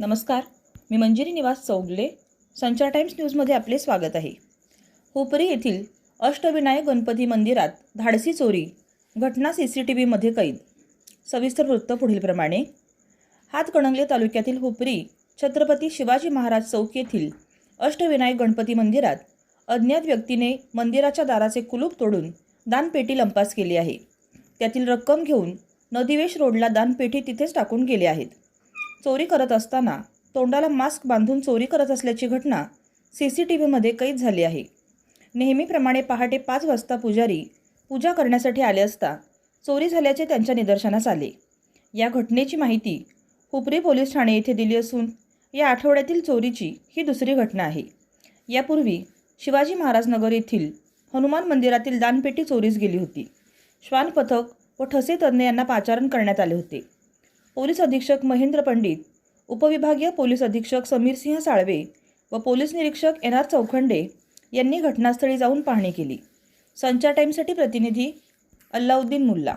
नमस्कार मी मंजिरी निवास चौगले संचार टाइम्स न्यूजमध्ये आपले स्वागत आहे. हुपरी येथील अष्टविनायक गणपती मंदिरात धाडसी चोरी घटना सी सी टी व्हीमध्ये कैद सविस्तर वृत्त पुढीलप्रमाणे हातकणंगले तालुक्यातील हुपरी छत्रपती शिवाजी महाराज चौक येथील अष्टविनायक गणपती मंदिरात अज्ञात व्यक्तीने मंदिराच्या दाराचे कुलूप तोडून दानपेटी लंपास केली आहे. त्यातील रक्कम घेऊन नदीवेश रोडला दानपेटी तिथेच टाकून गेले आहेत. चोरी करत असताना तोंडाला मास्क बांधून चोरी करत असल्याची घटना सी सी टी व्हीमध्ये कैद झाली आहे. नेहमीप्रमाणे पहाटे पाच वाजता पुजारी पूजा करण्यासाठी आले असता चोरी झाल्याचे त्यांच्या निदर्शनास आले. या घटनेची माहिती हुपरी पोलीस ठाणे येथे दिली असून या आठवड्यातील चोरीची ही दुसरी घटना आहे. यापूर्वी शिवाजी महाराज नगर येथील हनुमान मंदिरातील दानपेटी चोरीस गेली होती. श्वान पथक व ठसे तज्ज्ञ यांना पाचारण करण्यात आले होते. पोलीस अधीक्षक महेंद्र पंडित उपविभागीय पोलीस अधीक्षक समीरसिंह साळवे व पोलीस निरीक्षक एन आर चौखंडे यांनी घटनास्थळी जाऊन पाहणी केली. संचार टाईमसाठी प्रतिनिधी अल्लाउद्दीन मुल्ला.